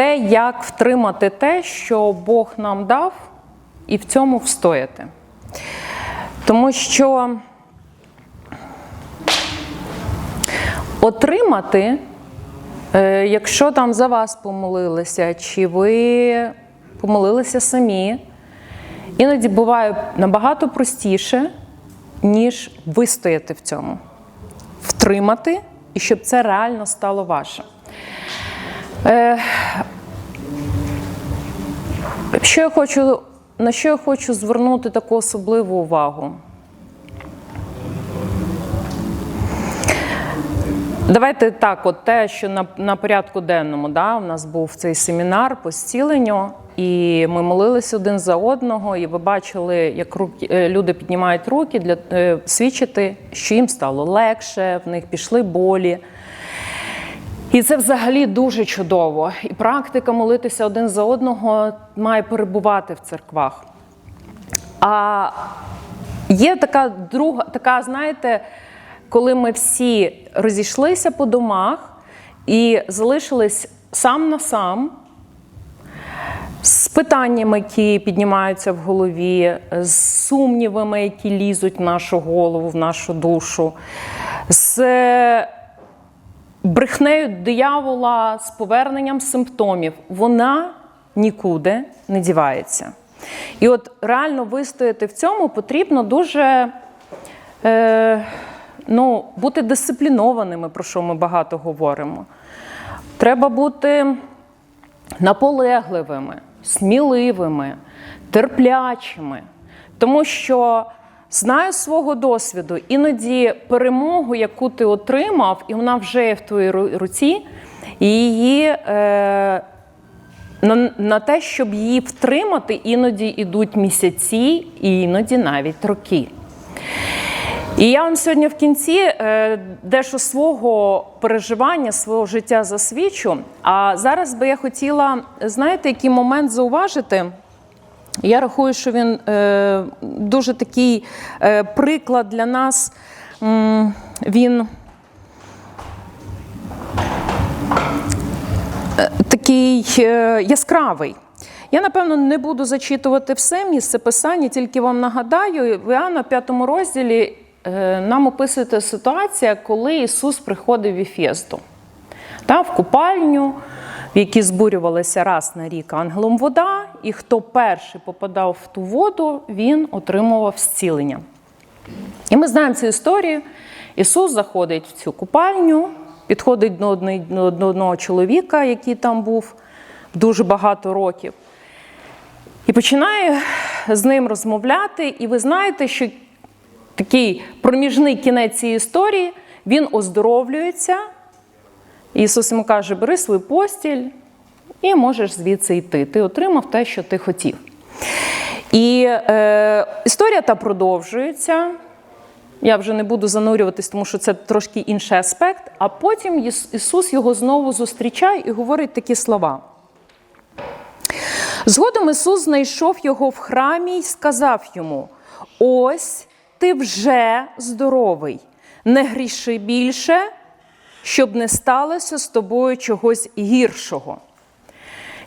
те, як втримати те, що Бог нам дав, і в цьому встояти. Тому що отримати, е, якщо там за вас помолилися, чи ви помолилися самі, іноді буває набагато простіше, ніж вистояти в цьому, втримати, і щоб це реально стало ваше. Е, що я хочу, на що я хочу звернути таку особливу увагу? Давайте так, от те, що на, на порядку денному, да, у нас був цей семінар по зціленню, і ми молились один за одного, і ви бачили, як руки, е, люди піднімають руки для е, свідчити, що їм стало легше, в них пішли болі. І це взагалі дуже чудово. І практика молитися один за одного має перебувати в церквах. А є така друга, така, знаєте, коли ми всі розійшлися по домах і залишились сам на сам з питаннями, які піднімаються в голові, з сумнівами, які лізуть в нашу голову, в нашу душу, з брехнею диявола, з поверненням симптомів, вона нікуди не дівається. І от реально вистояти в цьому потрібно дуже. Е, ну, бути дисциплінованими, про що ми багато говоримо. Треба бути наполегливими, сміливими, терплячими. Тому що знаю свого досвіду, іноді перемогу, яку ти отримав, і вона вже є в твоїй руці, і її. Е, на, на те, щоб її втримати, іноді йдуть місяці, і іноді навіть роки. І я вам сьогодні в кінці е, дещо свого переживання, свого життя засвідчу. А зараз би я хотіла, знаєте, який момент зауважити. Я рахую, що він е, дуже такий е, приклад для нас. М, він е, такий е, яскравий. Я, напевно, не буду зачитувати все місце писання, тільки вам нагадаю, в Іоанна 5 розділі е, нам описується ситуація, коли Ісус приходив в Іфєзду, та, в купальню, в якій збурювалася раз на рік ангелом вода, і хто перший попадав в ту воду, він отримував зцілення. І ми знаємо цю історію. Ісус заходить в цю купальню, підходить до одного чоловіка, який там був дуже багато років. І починає з ним розмовляти, і ви знаєте, що такий проміжний кінець цієї історії, він оздоровлюється. Ісус йому каже: бери свою постіль і можеш звідси йти. Ти отримав те, що ти хотів. І е, історія та продовжується. Я вже не буду занурюватись, тому що це трошки інший аспект. А потім Ісус його знову зустрічає і говорить такі слова. Згодом Ісус знайшов його в храмі і сказав йому: Ось ти вже здоровий, не гріши більше, щоб не сталося з тобою чогось гіршого.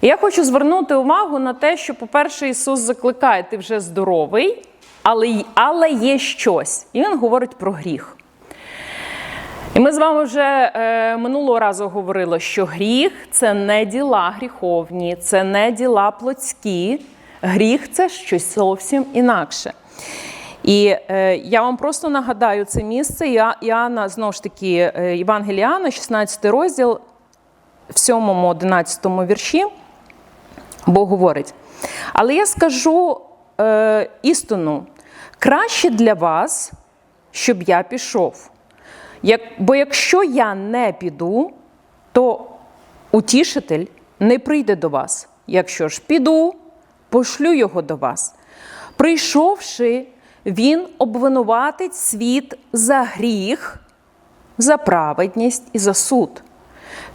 Я хочу звернути увагу на те, що, по-перше, Ісус закликає, ти вже здоровий, але, але є щось. І Він говорить про гріх. І ми з вами вже е, минулого разу говорили, що гріх це не діла гріховні, це не діла плотські. Гріх це щось зовсім інакше. І е, я вам просто нагадаю це місце. Іоанна, знову ж таки, е, Євангеліана, 16 розділ, в 7-11 вірші, Бог говорить. Але я скажу е, істину: краще для вас, щоб я пішов. Як, Бо якщо я не піду, то утішитель не прийде до вас. Якщо ж піду, пошлю його до вас. Прийшовши, він обвинуватить світ за гріх, за праведність і за суд.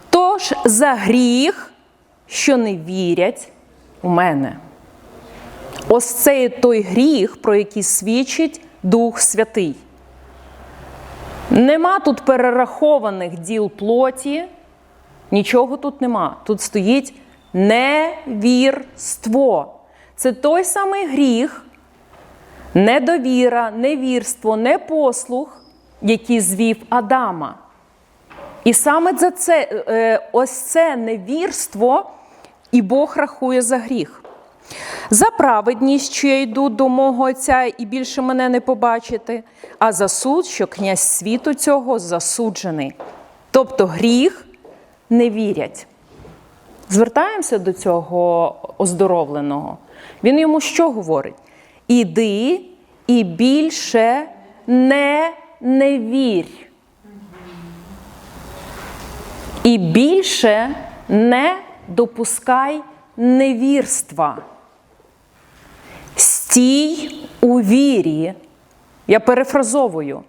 Тож за гріх, що не вірять у мене. Ось це той гріх, про який свідчить Дух Святий. Нема тут перерахованих діл плоті, нічого тут нема. Тут стоїть невірство. Це той самий гріх, недовіра, невірство, непослух, який звів Адама. І саме за це, е, ось це невірство і Бог рахує за гріх. За праведність, що я йду до мого Отця і більше мене не побачити, а за суд, що князь світу цього засуджений. Тобто гріх не вірять. Звертаємося до цього оздоровленого. Він йому що говорить? Іди і більше не не вірь. І більше не допускай невірства. Стій у вірі. Я перефразовую.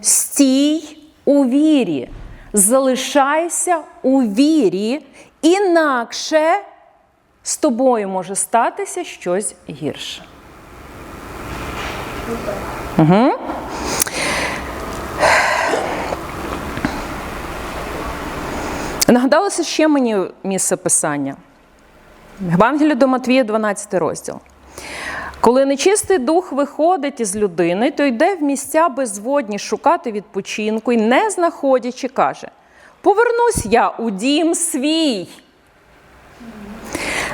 Стій у вірі. Залишайся у вірі, інакше з тобою може статися щось гірше. Угу. Нагадалося ще мені місце писання. Евангелія до Матвія, 12 розділ. Коли нечистий дух виходить із людини, то йде в місця безводні шукати відпочинку і, не знаходячи, каже: Повернусь я у дім свій.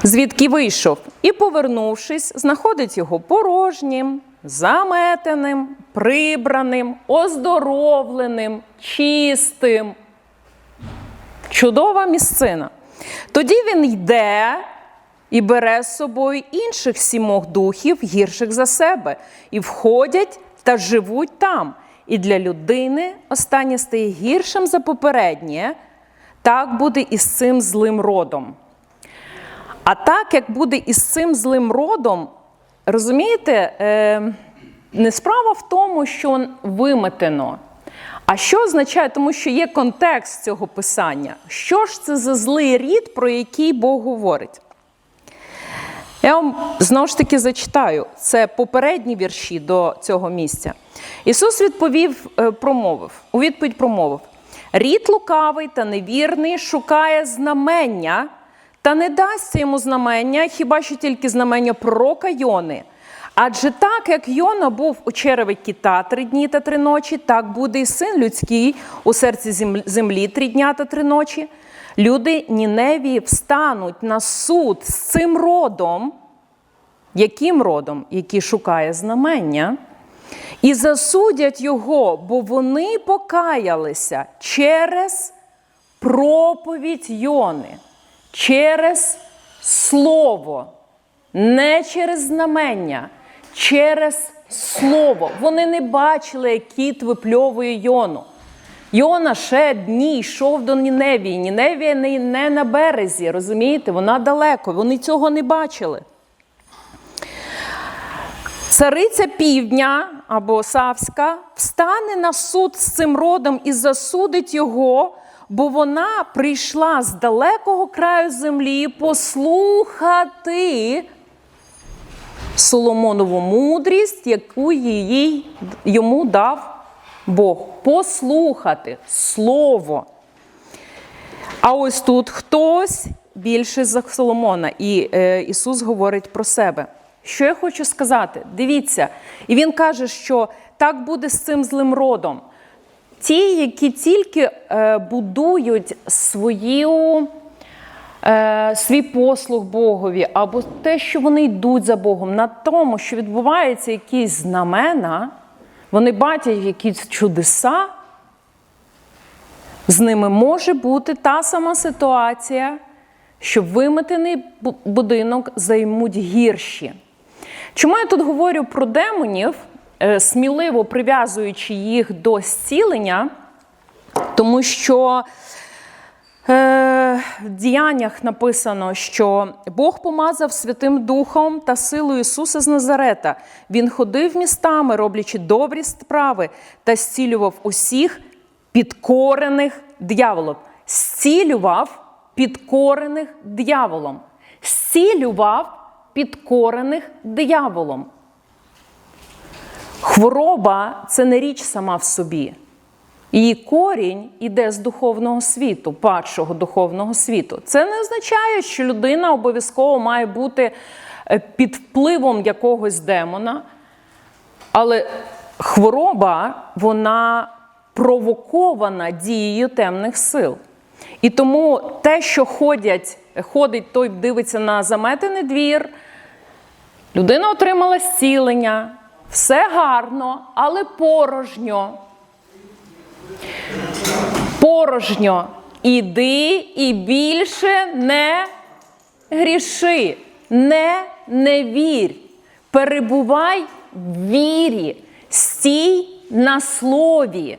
Звідки вийшов, і, повернувшись, знаходить його порожнім, заметеним, прибраним, оздоровленим, чистим. Чудова місцина. Тоді він йде і бере з собою інших сімох духів, гірших за себе, і входять та живуть там. І для людини останнє стає гіршим за попереднє, так буде і з цим злим родом. А так, як буде із цим злим родом, розумієте, е, не справа в тому, що виметено. А що означає, тому що є контекст цього писання? Що ж це за злий рід, про який Бог говорить? Я вам знову ж таки зачитаю це попередні вірші до цього місця. Ісус відповів, е, промовив, у відповідь промовив: рід лукавий та невірний шукає знамення, та не дасться йому знамення, хіба що тільки знамення пророка Йони. Адже так, як Йона був у череві кита три дні та три ночі, так буде і син людський у серці землі три дня та три ночі. Люди Ніневії встануть на суд з цим родом, яким родом, який шукає знамення, і засудять його, бо вони покаялися через проповідь Йони, через слово, не через знамення, через слово. Вони не бачили, як кіт випльовує Йону. Йона ще дні йшов до Ніневії. Ніневія не, на березі, розумієте? Вона далеко, вони цього не бачили. Цариця півдня або Савська встане на суд з цим родом і засудить його, бо вона прийшла з далекого краю землі послухати Соломонову мудрість, яку їй, йому дав Бог. Послухати Слово. А ось тут хтось більше за Соломона. І е, Ісус говорить про себе. Що я хочу сказати? Дивіться, і Він каже, що так буде з цим злим родом. Ті, які тільки е, будують свою. Е, свій послуг Богові, або те, що вони йдуть за Богом, на тому, що відбуваються якісь знамена, вони бачать якісь чудеса, з ними може бути та сама ситуація, що виметений будинок займуть гірші. Чому я тут говорю про демонів, е, сміливо прив'язуючи їх до зцілення? Тому що в діяннях написано, що Бог помазав Святим Духом та силою Ісуса з Назарета. Він ходив містами, роблячи добрі справи, та зцілював усіх підкорених дьяволом. Зцілював підкорених дьяволом. Зцілював підкорених дияволом. Хвороба це не річ сама в собі. Її корінь іде з духовного світу, падшого духовного світу. Це не означає, що людина обов'язково має бути е, під впливом якогось демона. Але хвороба, вона провокована дією темних сил. І тому те, що ходять, ходить, той дивиться на заметений двір, людина отримала зцілення, все гарно, але порожньо. Порожньо. Іди і більше не гріши, не не вірь. Перебувай в вірі, стій на слові.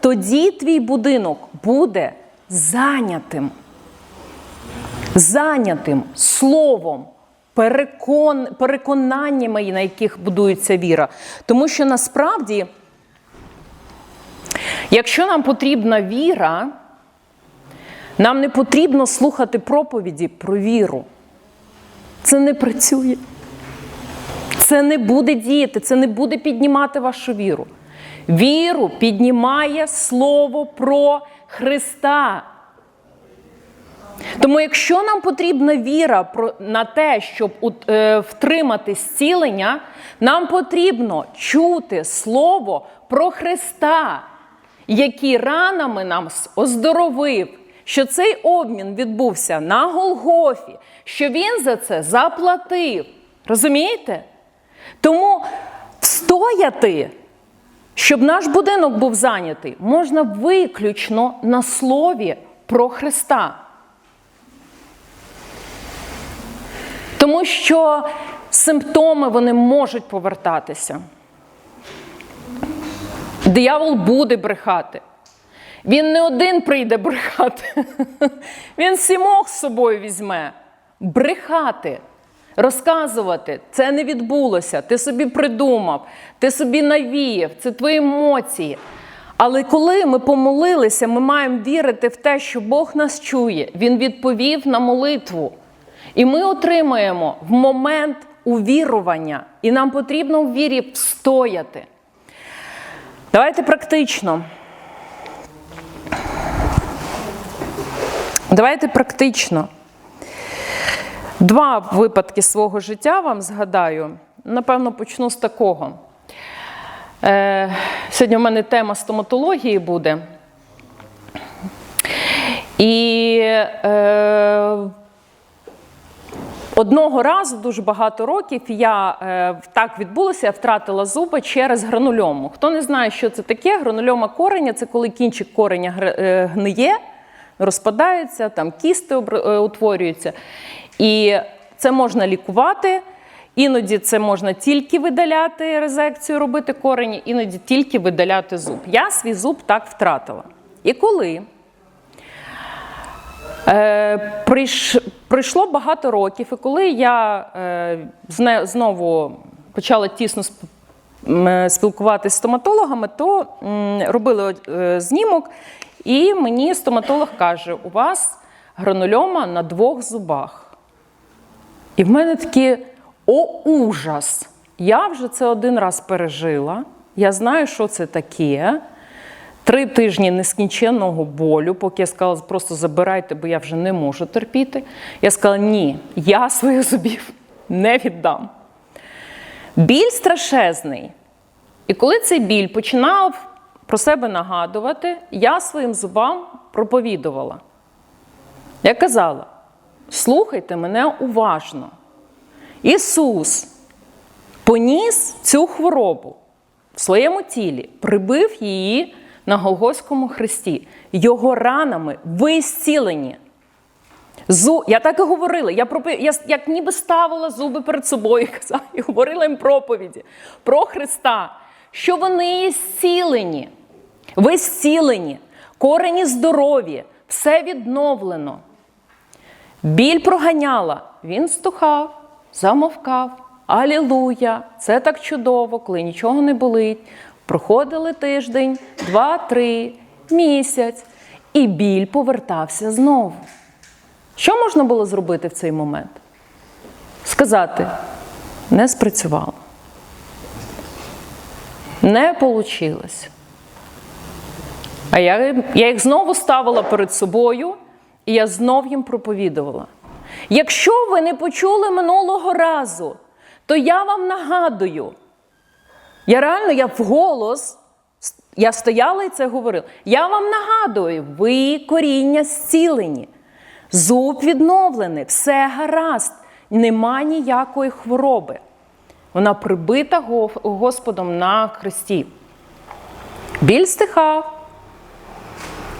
Тоді твій будинок буде зайнятим. Зайнятим словом, перекон, переконаннями, на яких будується віра. Тому що насправді, якщо нам потрібна віра, нам не потрібно слухати проповіді про віру. Це не працює. Це не буде діяти, це не буде піднімати вашу віру. Віру піднімає Слово про Христа. Тому, якщо нам потрібна віра на те, щоб е, втримати зцілення, нам потрібно чути Слово про Христа, який ранами нам оздоровив, що цей обмін відбувся на Голгофі, що Він за це заплатив. Розумієте? Тому встояти, щоб наш будинок був зайнятий, можна виключно на слові про Христа. Тому що симптоми вони можуть повертатися. Диявол буде брехати. Він не один прийде брехати. Він сімох з собою візьме. Брехати, розказувати, це не відбулося, ти собі придумав, ти собі навіяв, це твої емоції. Але коли ми помолилися, ми маємо вірити в те, що Бог нас чує, Він відповів на молитву. І ми отримаємо в момент увірування, і нам потрібно в вірі встояти. Давайте практично. Давайте практично. Два випадки свого життя вам згадаю. Напевно, почну з такого. Е, Сьогодні у мене тема стоматології буде. І е, одного разу, дуже багато років, я е, так відбулося, я втратила зуби через гранульому. Хто не знає, що це таке, гранульома кореня це коли кінчик кореня е, гниє, розпадається, там кісти е, утворюються. І це можна лікувати. Іноді це можна тільки видаляти резекцію, робити корені, іноді тільки видаляти зуб. Я свій зуб так втратила. І коли прийшло багато років, і коли я е, знову почала тісно спілкуватися з стоматологами, то робили е, знімок, і мені стоматолог каже: у вас гранульома на двох зубах. І в мене такі о ужас! Я вже це один раз пережила. Я знаю, що це таке. Три тижні нескінченного болю, поки я сказала, просто забирайте, бо я вже не можу терпіти. Я сказала, ні, я своїх зубів не віддам. Біль страшезний. І коли цей біль починав про себе нагадувати, я своїм зубам проповідувала. Я казала: слухайте мене уважно. Ісус поніс цю хворобу в своєму тілі, прибив її на Голгофському хресті. Його ранами ви зцілені. Зу... Я так і говорила. Я проп... я як ніби ставила зуби перед собою казала, і говорила їм проповіді про Христа, що вони є зцілені. Ви зцілені, корені здорові, все відновлено. Біль проганяла, він стухав, замовкав. Алілуя! Це так чудово, коли нічого не болить. Проходили тиждень, два-три, місяць, і біль повертався знову. Що можна було зробити в цей момент? Сказати, не спрацювало. Не вийшло. А я, я їх знову ставила перед собою, і я знов їм проповідувала. Якщо ви не почули минулого разу, то я вам нагадую. Я реально, я вголос, я стояла і це говорила. Я вам нагадую, ви коріння зцілені, зуб відновлений, все гаразд, нема ніякої хвороби. Вона прибита Господом на хресті. Біль стихав,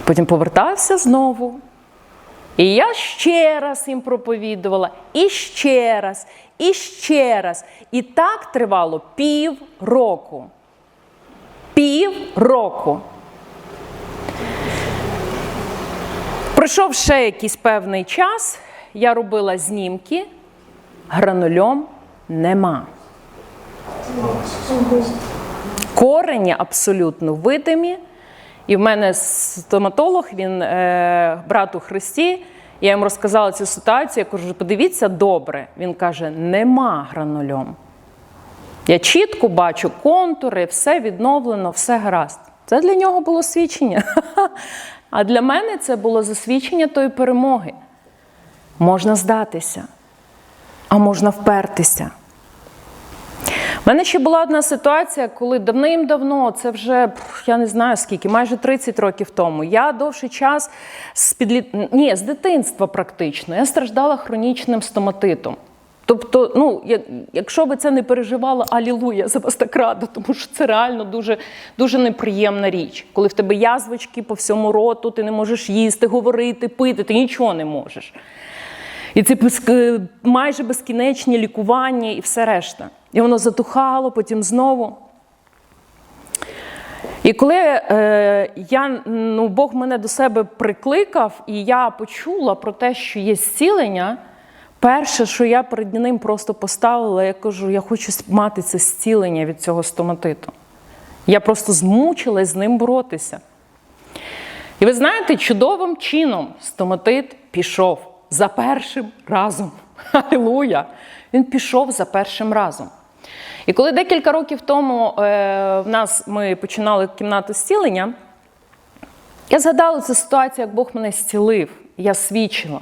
потім повертався знову. І я ще раз їм проповідувала, і ще раз, і ще раз. І так тривало пів року. Пів року. Пройшов ще якийсь певний час, я робила знімки, гранульом нема. Корені абсолютно видимі. І в мене стоматолог, він е, брат у Христі. Я йому розказала цю ситуацію. Я кажу, подивіться добре. Він каже: нема гранульом. Я чітко бачу контури, все відновлено, все гаразд. Це для нього було свідчення. А для мене це було засвідчення тої перемоги. Можна здатися, а можна впертися. У мене ще була одна ситуація, коли давним-давно, це вже я не знаю скільки, майже 30 років тому. Я довший час з підліт... Ні, з дитинства практично. Я страждала хронічним стоматитом. Тобто, ну, якщо би це не переживала, алілуя, за вас так рада, тому що це реально дуже, дуже неприємна річ. Коли в тебе язвочки по всьому роту, ти не можеш їсти, говорити, пити, ти нічого не можеш. І це майже безкінечні лікування і все решта. І воно затухало, потім знову. І коли е, я, ну, Бог мене до себе прикликав, і я почула про те, що є зцілення, перше, що я перед ним просто поставила, я кажу, я хочу мати це зцілення від цього стоматиту. Я просто змучилась з ним боротися. І ви знаєте, чудовим чином стоматит пішов за першим разом. Алілуя! Він пішов за першим разом. І коли декілька років тому е, в нас ми починали кімнату зцілення, я згадала цю ситуацію, як Бог мене зцілив. Я свідчила,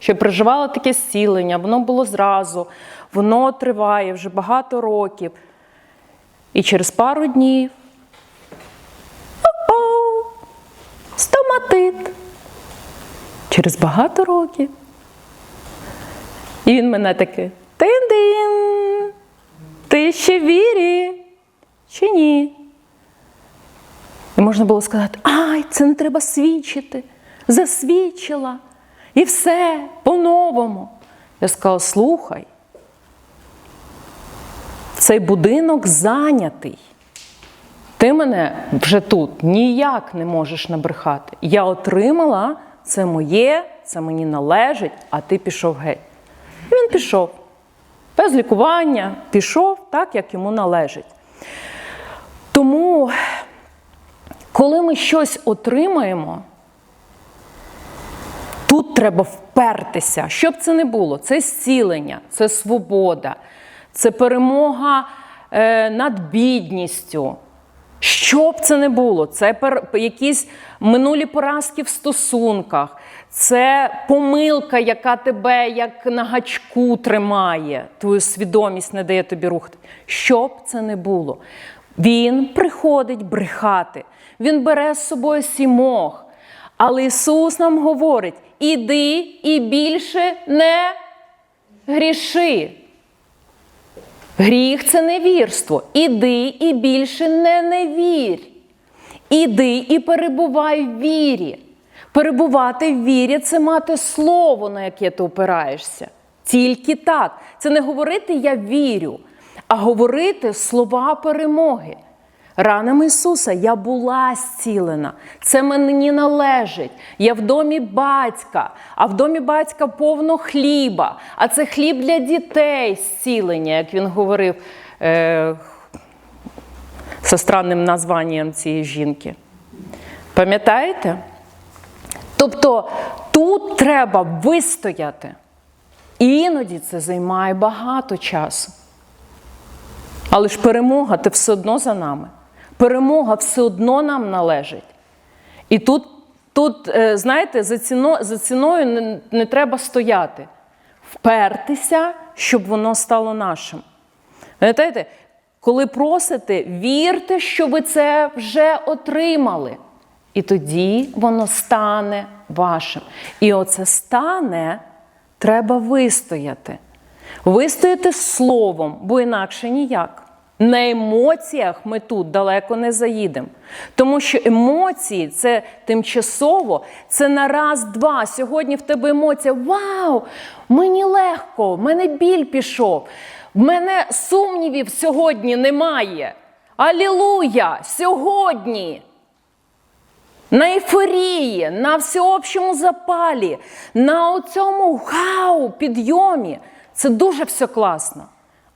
що я переживала таке зцілення, воно було зразу, воно триває вже багато років. І через пару днів о, стоматит. Через багато років. І він мене таки тин-дин. Ти ще вірі чи ні? І можна було сказати: ай, це не треба свідчити. Засвідчила. І все по-новому. Я сказала: слухай, цей будинок зайнятий. Ти мене вже тут ніяк не можеш набрехати. Я отримала, це моє, це мені належить, а ти пішов геть. Пішов. Без лікування пішов так, як йому належить. Тому, коли ми щось отримаємо, тут треба впертися. Що б це не було? Це зцілення, це свобода, це перемога е, над бідністю. Що б це не було, це пер... якісь минулі поразки в стосунках, це помилка, яка тебе як на гачку тримає, твою свідомість не дає тобі рухати. Що б це не було, він приходить брехати, він бере з собою сімох. Але Ісус нам говорить: іди і більше не гріши. Гріх це невірство. Іди і більше не невір. Іди і перебувай в вірі. Перебувати в вірі це мати слово, на яке ти опираєшся. Тільки так. Це не говорити я вірю, а говорити слова перемоги. Ранами Ісуса я була зцілена. Це мені належить. Я в домі батька, а в домі батька повно хліба. А це хліб для дітей зцілення, як він говорив е, зі странним названням цієї жінки. Пам'ятаєте? Тобто тут треба вистояти. І іноді це займає багато часу. Але ж перемога це все одно за нами. Перемога все одно нам належить. І тут, тут е, знаєте, за, ціно, за ціною не, не треба стояти, впертися, щоб воно стало нашим. Пам'ятаєте, коли просите, вірте, що ви це вже отримали. І тоді воно стане вашим. І оце стане, треба вистояти. Вистояти словом, бо інакше ніяк. На емоціях ми тут далеко не заїдемо. Тому що емоції це тимчасово, це на раз-два. Сьогодні в тебе емоція: Вау! Мені легко, в мене біль пішов, в мене сумнівів сьогодні немає. Алілуя! Сьогодні! На ейфорії, на всеобщому запалі, на цьому хау, підйомі. Це дуже все класно.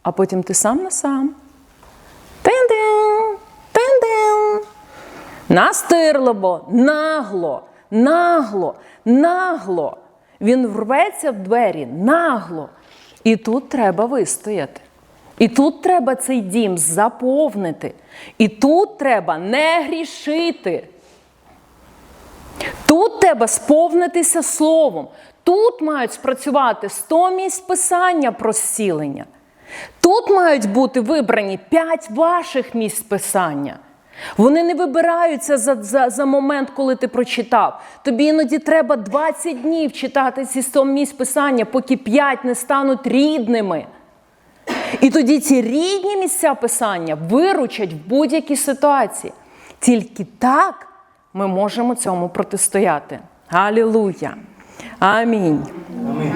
А потім ти сам на сам. Тин-дин, тин-дин. Настирливо, нагло, нагло, нагло. Він врветься в двері нагло. І тут треба вистояти. І тут треба цей дім заповнити. І тут треба не грішити. Тут треба сповнитися словом. Тут мають спрацювати 100 місць писання про зцілення. Тут мають бути вибрані 5 ваших місць писання. Вони не вибираються за, за, за момент, коли ти прочитав. Тобі іноді треба 20 днів читати ці 100 місць писання, поки 5 не стануть рідними. І тоді ці рідні місця писання виручать в будь-якій ситуації. Тільки так ми можемо цьому протистояти. Алілуя! Амінь.